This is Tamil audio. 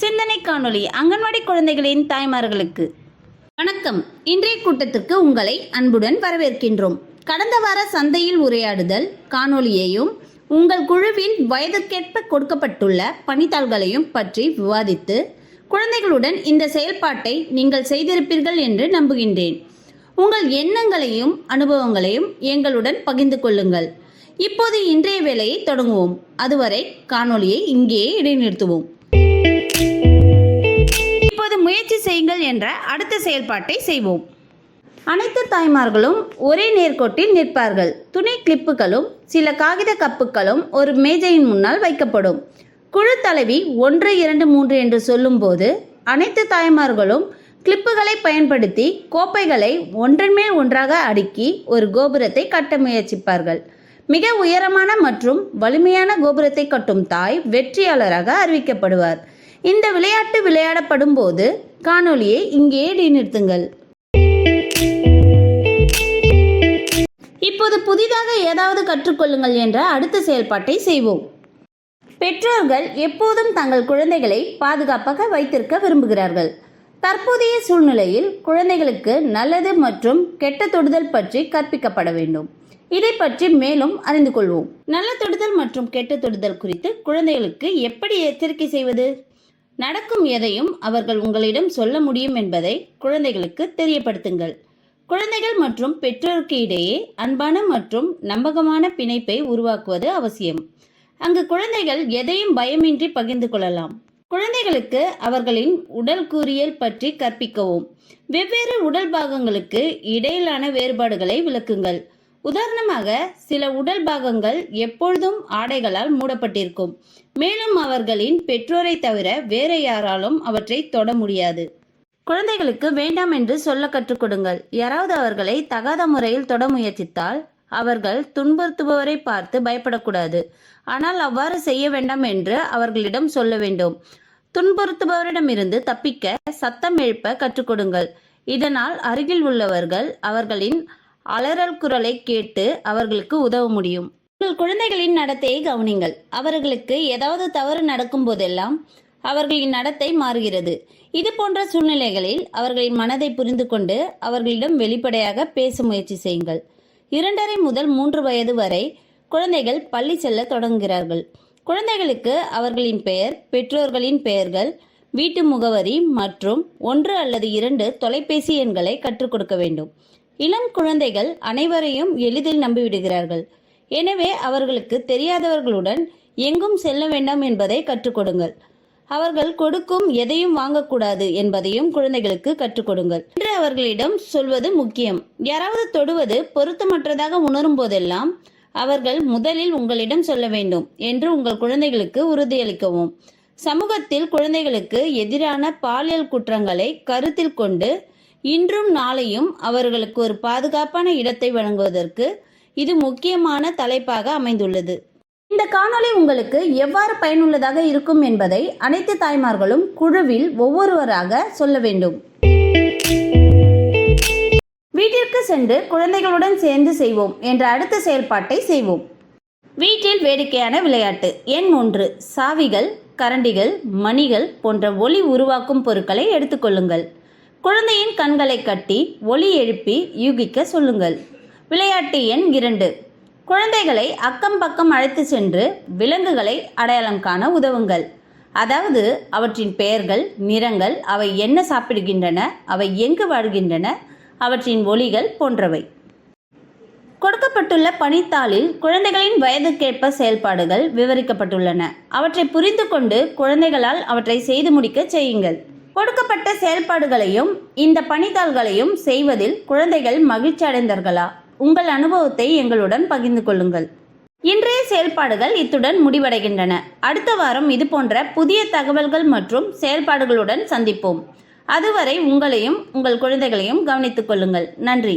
சிந்தனை காணொளி அங்கன்வாடி குழந்தைகளின் தாய்மார்களுக்கு. வணக்கம். இன்றைய கூட்டத்திற்கு உங்களை அன்புடன் வரவேற்கின்றோம். கடந்த வார சந்தையில் உரையாடுதல் காணொலியையும் உங்கள் குழுவின் வயதுக்கேற்ப கொடுக்கப்பட்டுள்ள பணித்தாள்களையும் பற்றி விவாதித்து குழந்தைகளுடன் இந்த செயல்பாட்டை நீங்கள் செய்திருப்பீர்கள் என்று நம்புகின்றேன். உங்கள் எண்ணங்களையும் அனுபவங்களையும் எங்களுடன் பகிர்ந்து கொள்ளுங்கள். இப்போது இன்றைய வேலையை தொடங்குவோம். அதுவரை காணொலியை இங்கேயே இடைநிறுத்துவோம். இப்போது முயற்சி செய்யுங்கள் என்ற அடுத்த செயல்பாட்டை செய்வோம். அனைத்து தாய்மார்களும் ஒரே நேர்கோட்டில் நிற்பார்கள். துணை கிளிப்புகளும் சில காகித கப்புகளும் ஒரு மேஜையின் முன்னால் வைக்கப்படும். குழு தலைவி ஒன்று இரண்டு மூன்று என்று சொல்லும்போது அனைத்து தாய்மார்களும் கிளிப்புகளை பயன்படுத்தி கோப்பைகளை ஒன்றன் மேல் ஒன்றாக அடுக்கி ஒரு கோபுரத்தை கட்ட முயற்சிப்பார்கள். மிக உயரமான மற்றும் வலிமையான கோபுரத்தை கட்டும் தாய் வெற்றியாளராக அறிவிக்கப்படுவார். இந்த விளையாட்டு விளையாடப்படும் போது காணொலியை இங்கே நிறுத்துங்கள். இப்போது புதிதாக ஏதாவது கற்றுக்கொள்ளுங்கள் என்ற அடுத்த செயல்பாட்டை செய்வோம். பெற்றோர்கள் எப்போதும் தங்கள் குழந்தைகளை பாதுகாப்பாக வைத்திருக்க விரும்புகிறார்கள். தற்போதைய சூழ்நிலையில் குழந்தைகளுக்கு நல்லது மற்றும் கெட்ட தொடுதல் பற்றி கற்பிக்கப்பட வேண்டும். இதை பற்றி மேலும் அறிந்து கொள்வோம். நல்ல தொடுதல் மற்றும் கெட்ட தொடுதல் குறித்து குழந்தைகளுக்கு எப்படி எச்சரிக்கை செய்வது? நடக்கும் எதையும் அவர்கள் உங்களிடம் சொல்ல முடியும் என்பதை குழந்தைகளுக்கு தெரியப்படுத்துங்கள். குழந்தைகள் மற்றும் பெற்றோருக்கு இடையே அன்பான மற்றும் நம்பகமான பிணைப்பை உருவாக்குவது அவசியம். அங்கு குழந்தைகள் எதையும் பயமின்றி பகிர்ந்து கொள்ளலாம். குழந்தைகளுக்கு அவர்களின் உடல் கூறியல் பற்றி கற்பிக்கவும். வெவ்வேறு உடல் பாகங்களுக்கு இடையிலான வேறுபாடுகளை விளக்குங்கள். உதாரணமாக சில உடல் பாகங்கள் எப்பொழுதும் ஆடைகளால் மூடப்பட்டிருக்கும். மேலும் அவர்களின் பெற்றோரை தவிர வேற யாராலும் அவற்றை தொட முடியாது. குழந்தைகளுக்கு வேண்டாம் என்று சொல்ல கற்றுக் கொடுங்கள். யாராவது அவர்களை தகாத முறையில் தொட முயற்சித்தால் அவர்கள் துன்புறுத்துபவரை பார்த்து பயப்படக்கூடாது. ஆனால் அவ்வாறு செய்ய வேண்டாம் என்று அவர்களிடம் சொல்ல வேண்டும். துன்புறுத்துபவரிடமிருந்து தப்பிக்க சத்தம் எழுப்ப கற்றுக்கொடுங்கள் இதனால் அருகில் உள்ளவர்கள் அவர்களின் அலறல் குரலை கேட்டு அவர்களுக்கு உதவ முடியும். உங்கள் குழந்தைகளின் நடத்தையை கவனிங்கள். அவர்களுக்கு ஏதாவது தவறு நடக்கும் போதெல்லாம் அவர்களின் நடத்தை மாறுகிறது. இது போன்ற சூழ்நிலைகளில் அவர்களின் மனதை புரிந்து கொண்டு அவர்களிடம் வெளிப்படையாக பேச முயற்சி செய்யுங்கள். இரண்டரை முதல் மூன்று வயது வரை குழந்தைகள் பள்ளி செல்ல தொடங்குகிறார்கள். குழந்தைகளுக்கு அவர்களின் பெயர் பெற்றோர்களின் பெயர்கள் வீட்டு முகவரி மற்றும் ஒன்று அல்லது இரண்டு தொலைபேசி எண்களை கற்றுக் கொடுக்க வேண்டும். இளம் குழந்தைகள் அனைவரையும் எளிதில் நம்பிவிடுகிறார்கள். எனவே அவர்களுக்கு தெரியாதவர்களுடன் எங்கும் செல்ல வேண்டாம் என்பதை கற்றுக் கொடுங்கள் அவர்கள் கொடுக்கும் எதையும் வாங்கக்கூடாது என்பதையும் குழந்தைகளுக்கு கற்றுக் கொடுங்கள் என்று அவர்களிடம் சொல்வது முக்கியம். யாராவது தொடுவது பொருத்தமற்றதாக உணரும் போதெல்லாம் அவர்கள் முதலில் உங்களிடம் சொல்ல வேண்டும் என்று உங்கள் குழந்தைகளுக்கு உறுதியளிக்கவும். சமூகத்தில் குழந்தைகளுக்கு எதிரான பாலியல் குற்றங்களை கருத்தில் கொண்டு இன்றும் நாளையும் அவர்களுக்கு ஒரு பாதுகாப்பான இடத்தை வழங்குவதற்கு இது முக்கியமான தலைப்பாக அமைந்துள்ளது. இந்த காணொளி உங்களுக்கு எவ்வாறு பயனுள்ளதாக இருக்கும் என்பதை அனைத்து தாய்மார்களும் குழுவில் ஒவ்வொருவராக சொல்ல வேண்டும். வீட்டிற்கு சென்று குழந்தைகளுடன் சேர்ந்து செய்வோம் என்ற அடுத்த செயல்பாட்டை செய்வோம். வீட்டில் வேடிக்கையான விளையாட்டு. எண் ஒன்று. சாவிகள் கரண்டிகள் மணிகள் போன்ற ஒளி உருவாக்கும் பொருட்களை எடுத்துக்கொள்ளுங்கள் குழந்தையின் கண்களை கட்டி ஒளி எழுப்பி யூகிக்க சொல்லுங்கள். விளையாட்டு எண் இரண்டு. குழந்தைகளை அக்கம் பக்கம் அழைத்து சென்று விலங்குகளை அடையாளம் காண உதவுங்கள். அதாவது அவற்றின் பெயர்கள் நிறங்கள் அவை என்ன சாப்பிடுகின்றன அவை எங்கு வாழ்கின்றன அவற்றின் ஒலிகள் போன்றவை. கொடுக்கப்பட்டுள்ள பணித்தாளில் குழந்தைகளின் வயதுக்கேற்ப செயல்பாடுகள் விவரிக்கப்பட்டுள்ளன. அவற்றை புரிந்து கொண்டு குழந்தைகளால் அவற்றை செய்து முடிக்க செய்யுங்கள். கொடுக்கப்பட்ட செயல்பாடுகளையும் இந்த பணித்தாள்களையும் செய்வதில் குழந்தைகள் மகிழ்ச்சி அடைந்தார்களா உங்கள் அனுபவத்தை எங்களுடன் பகிர்ந்து கொள்ளுங்கள். இன்றைய செயல்பாடுகள் இத்துடன் முடிவடைகின்றன. அடுத்த வாரம் இது போன்ற புதிய தகவல்கள் மற்றும் செயல்பாடுகளுடன் சந்திப்போம். அதுவரை உங்களையும் உங்கள் குழந்தைகளையும் கவனித்துக் கொள்ளுங்கள். நன்றி.